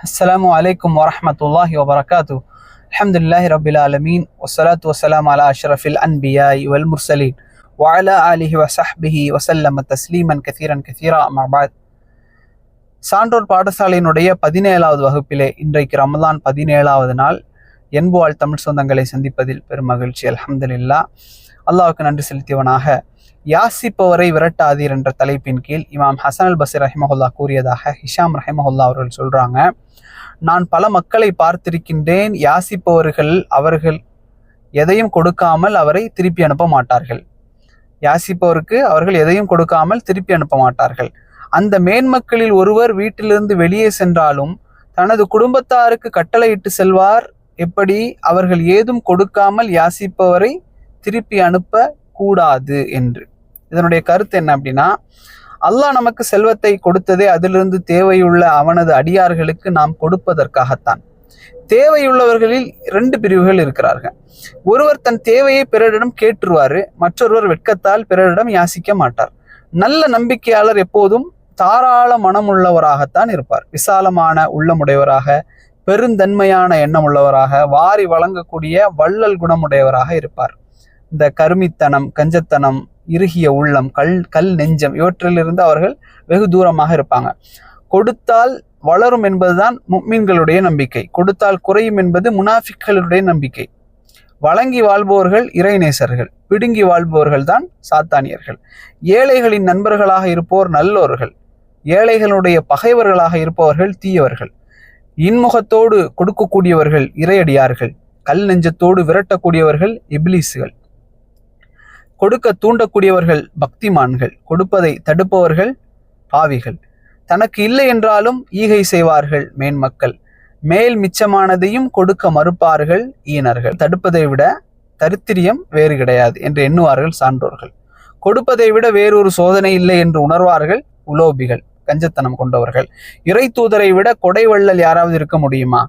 அஸ்லாம் வலைக்கம் வரமத்துல்லாஹி வபரகாத்து அலமதுல்லாஹி ரபில் ஆலமீன் வசலாத் வசலாம் அலா அஷ்ரஃபில் அன்பியாய் வல் முர்சலீன் வாலா அலிஹி வசஹ்பிஹி வசல்லம் தஸ்லீமன் கசீரன் கசீரா மபாத் சான்றோர் பாடசாலையினுடைய பதினேழாவது வகுப்பிலே இன்றைக்கு ரமதான் பதினேழாவது நாள். என்புவாழ் தமிழ் சொந்தங்களை சந்திப்பதில் பெருமகிழ்ச்சி அலமதுல்லா அல்லாவுக்கு நன்றி செலுத்தியவனாக யாசிப்பவரை விரட்டாதீர் என்ற தலைப்பின் கீழ் இமாம் ஹசன் அல் பசீர் ரஹிமஹுல்லா கூறியதாக ஹிஷாம் ரஹிமஹுல்லா அவர்கள் சொல்கிறாங்க நான் பல மக்களை பார்த்திருக்கின்றேன். யாசிப்பவர்கள் அவர்கள் எதையும் கொடுக்காமல் அவரை திருப்பி அனுப்ப மாட்டார்கள். யாசிப்பவருக்கு அவர்கள் எதையும் கொடுக்காமல் திருப்பி அனுப்ப மாட்டார்கள். அந்த மேன்மக்களில் ஒருவர் வீட்டிலிருந்து வெளியே சென்றாலும் தனது குடும்பத்தாருக்கு கட்டளையிட்டு செல்வார். எப்படி? அவர்கள் ஏதும் கொடுக்காமல் யாசிப்பவரை திருப்பி அனுப்ப கூடாது என்று. இதனுடைய கருத்து என்ன அப்படின்னா அல்லாஹ் நமக்கு செல்வத்தை கொடுத்ததே அதிலிருந்து தேவையுள்ள அவனது அடியார்களுக்கு நாம் கொடுப்பதற்காகத்தான். தேவையுள்ளவர்களில் ரெண்டு பிரிவுகள் இருக்கிறார்கள். ஒருவர் தன் தேவையை பிறரிடம் கேட்டுருவாரு மற்றொருவர் வெட்கத்தால் பிறரிடம் யாசிக்க மாட்டார். நல்ல நம்பிக்கையாளர் எப்போதும் தாராள மனமுள்ளவராகத்தான் இருப்பார். விசாலமான உள்ளமுடையவராக பெருந்தன்மையான எண்ணம் உள்ளவராக வாரி வழங்கக்கூடிய வள்ளல் குணமுடையவராக இருப்பார். இந்த கருமித்தனம் கஞ்சத்தனம் இறுகிய உள்ளம் கல் கல் நெஞ்சம் இவற்றிலிருந்து அவர்கள் வெகு தூரமாக இருப்பாங்க. கொடுத்தால் வளரும் என்பதுதான் முக்மீன்களுடைய நம்பிக்கை. கொடுத்தால் குறையும் என்பது முனாஃபிக்களுடைய நம்பிக்கை. வழங்கி வாழ்பவர்கள் இறைநேசர்கள் பிடுங்கி வாழ்பவர்கள் தான் சாத்தானியர்கள். ஏழைகளின் நண்பர்களாக இருப்போர் நல்லோர்கள் ஏழைகளுடைய பகைவர்களாக இருப்பவர்கள் தீயவர்கள். இன்முகத்தோடு கொடுக்கக்கூடியவர்கள் இறையடியார்கள் கல் நெஞ்சத்தோடு விரட்டக்கூடியவர்கள் இப்லீஸுகள் கொடுக்க தூண்டக்கூடியவர்கள் பக்திமான்கள் கொடுப்பதை தடுப்பவர்கள் பாவிகள் தனக்கு இல்லை என்றாலும் ஈகை செய்வார்கள் மேன்மக்கள். மேல் மிச்சமானதையும் கொடுக்க மறுப்பார்கள் ஈனர்கள். தடுப்பதை விட தரித்திரியம் வேறு கிடையாது என்று எண்ணுவார்கள் சான்றோர்கள். கொடுப்பதை விட வேறொரு சோதனை இல்லை என்று உணர்வார்கள் உலோபிகள் கஞ்சத்தனம் கொண்டவர்கள். இறை தூதரை விட கொடை வள்ளல் யாராவது இருக்க முடியுமா?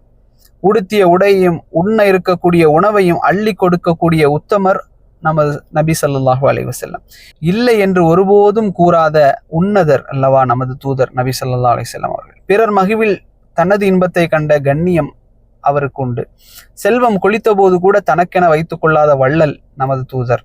உடுத்திய உடையையும் உண்ண இருக்கக்கூடிய உணவையும் அள்ளி கொடுக்கக்கூடிய உத்தமர் நமது நபி சல்லாஹூ அலி வசல்லம் இல்லை என்று ஒருபோதும் கூறாத உன்னதர் அல்லவா நமது தூதர் நபி சல்லா அலிசல்லாம் அவர்கள். பிறர் மகிழ்வில் தனது இன்பத்தை கண்ட கண்ணியம் அவருக்கு உண்டு. செல்வம் கொளித்த போது கூட தனக்கென வைத்துக் கொள்ளாத வள்ளல் நமது தூதர்.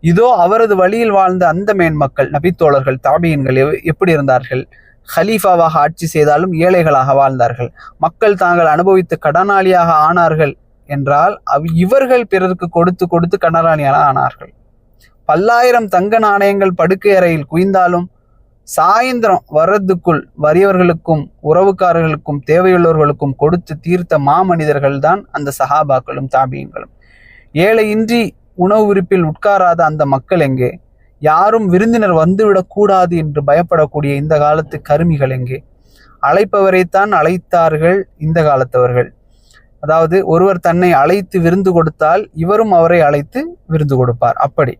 இதோ அவரது வழியில் வாழ்ந்த அந்த மேன்மக்கள் நபித்தோழர்கள் தாபியன்கள் எவ்- எப்படி இருந்தார்கள்? ஹலீஃபாவாக ஆட்சி செய்தாலும் ஏழைகளாக வாழ்ந்தார்கள். மக்கள் தாங்கள் அனுபவித்து கடனாளியாக ஆனார்கள். என்றால் அவ் இவர்கள் பிறருக்கு கொடுத்து கொடுத்து கடனாளியாக ஆனார்கள். பல்லாயிரம் தங்க நாணயங்கள் படுக்கை அறையில் குவிந்தாலும் சாயந்தரம் வர்றதுக்குள் வறியவர்களுக்கும் உறவுக்காரர்களுக்கும் தேவையுள்ளவர்களுக்கும் கொடுத்து தீர்த்த மாமனிதர்கள் தான் அந்த சஹாபாக்களும் தாபியங்களும். ஏழையின்றி உணவு விருப்பில் உட்காராத அந்த மக்கள் எங்கே? யாரும் விருந்தினர் வந்துவிடக்கூடாது என்று பயப்படக்கூடிய இந்த காலத்து கருமிகள் எங்கே? அழைப்பவரைத்தான் அழைத்தார்கள் இந்த காலத்தவர்கள். அதாவது ஒருவர் தன்னை அழைத்து விருந்து கொடுத்தால் இவரும் அவரை அழைத்து விருந்து கொடுப்பார். அப்படி.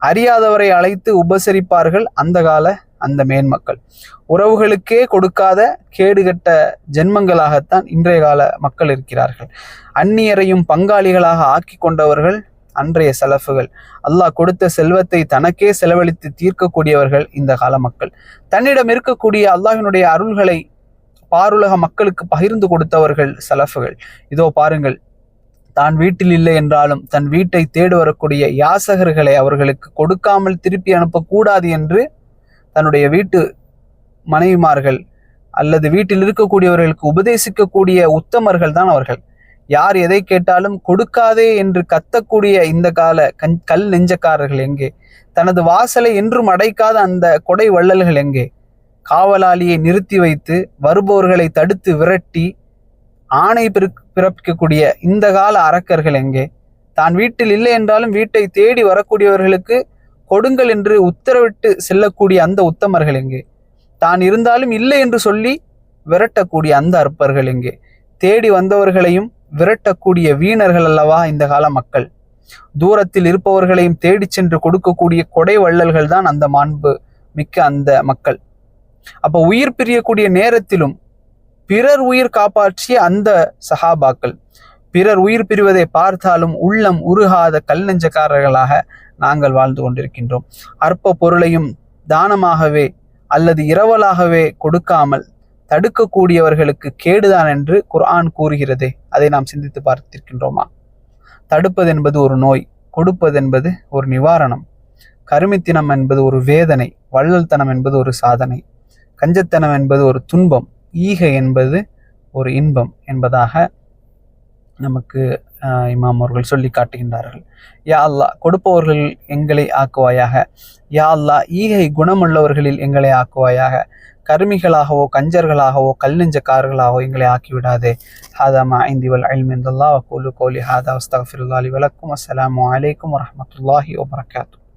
அறியாதவரை அழைத்து உபசரிப்பார்கள் அந்த கால அந்த மேன்மக்கள் உறவுகளுக்கே கொடுக்காத கேடுகட்ட ஜென்மங்களாகத்தான் இன்றைய கால மக்கள் இருக்கிறார்கள். அந்நியரையும் பங்காளிகளாக ஆக்கி கொண்டவர்கள் அன்றைய செலவுகள் அல்லாஹ் கொடுத்த செல்வத்தை தனக்கே செலவழித்து தீர்க்கக்கூடியவர்கள் இந்த கால மக்கள். தன்னிடம் இருக்கக்கூடிய அல்லாஹினுடைய அருள்களை பாருலக மக்களுக்கு பகிர்ந்து கொடுத்தவர்கள் சலஃபுகள். இதோ பாருங்கள் தான் வீட்டில் இல்லை என்றாலும் தன் வீட்டை தேடி வரக்கூடிய யாசகர்களை அவர்களுக்கு கொடுக்காமல் திருப்பி அனுப்பக்கூடாது என்று தன்னுடைய வீட்டு மனைவிமார்கள் அல்லது வீட்டில் இருக்கக்கூடியவர்களுக்கு உபதேசிக்கக்கூடிய உத்தமர்கள் தான் அவர்கள். யார் எதை கேட்டாலும் கொடுக்காதே என்று கத்தக்கூடிய இந்த கால கண் கல் நெஞ்சக்காரர்கள் எங்கே? தனது வாசலை என்றும் அடைக்காத அந்த கொடை வள்ளல்கள் எங்கே? காவலாளியை நிறுத்தி வைத்து வருபவர்களை தடுத்து விரட்டி ஆணை பிறப்பிக்கக்கூடிய இந்த கால அரக்கர்கள் எங்கே? தான் வீட்டில் இல்லை என்றாலும் வீட்டை தேடி வரக்கூடியவர்களுக்கு கொடுங்கள் என்று உத்தரவிட்டு செல்லக்கூடிய அந்த உத்தமர்கள் எங்கே? தான் இருந்தாலும் இல்லை என்று சொல்லி விரட்டக்கூடிய அந்த அற்பர்கள் எங்கே? தேடி வந்தவர்களையும் விரட்டக்கூடிய வீணர்கள் அல்லவா இந்த கால மக்கள்? தூரத்தில் இருப்பவர்களையும் தேடிச் சென்று கொடுக்கக்கூடிய கொடை வள்ளல்கள் தான் அந்த மாண்பு மிக்க அந்த மக்கள். அப்போ உயிர் பிரியக்கூடிய நேரத்திலும் பிறர் உயிர் காப்பாற்றிய அந்த சஹாபாக்கள் பிறர் உயிர் பிரிவதை பார்த்தாலும் உள்ளம் உருகாத கல்நெஞ்சக்காரர்களாக நாங்கள் வாழ்ந்து கொண்டிருக்கின்றோம். அற்ப பொருளையும் தானமாகவே அல்லது இரவலாகவே கொடுக்காமல் தடுக்கக்கூடியவர்களுக்கு கேடுதான் என்று குர்ஆன் கூறுகிறதே அதை நாம் சிந்தித்து பார்த்திருக்கின்றோமா? தடுப்பது என்பது ஒரு நோய் கொடுப்பது என்பது ஒரு நிவாரணம். கருமித்தினம் என்பது ஒரு வேதனை வள்ளல்தனம் என்பது ஒரு சாதனை. கஞ்சத்தனம் என்பது ஒரு துன்பம் ஈகை என்பது ஒரு இன்பம் என்பதாக நமக்கு இமாம் அவர்கள் சொல்லி காட்டுகின்றார்கள். யா அல்லாஹ் கொடுப்பவர்கள் எங்களை ஆக்குவாயாக. யா அல்லாஹ் ஈகை குணமுள்ளவர்களில் எங்களை ஆக்குவாயாக. கருமிகளாகவோ கஞ்சர்களாகவோ கல்நெஞ்சக்காரர்களாகவோ எங்களை ஆக்கிவிடாதே. ஹாதா மா ஐந்திவல் அல்ம் கோலி ஹாதா அஸ்தஃபிருல்லாலி வலக்கும் அஸ்லாம் அலைக்கும் வரமத்துல்லாஹி வபரகாத்துஹு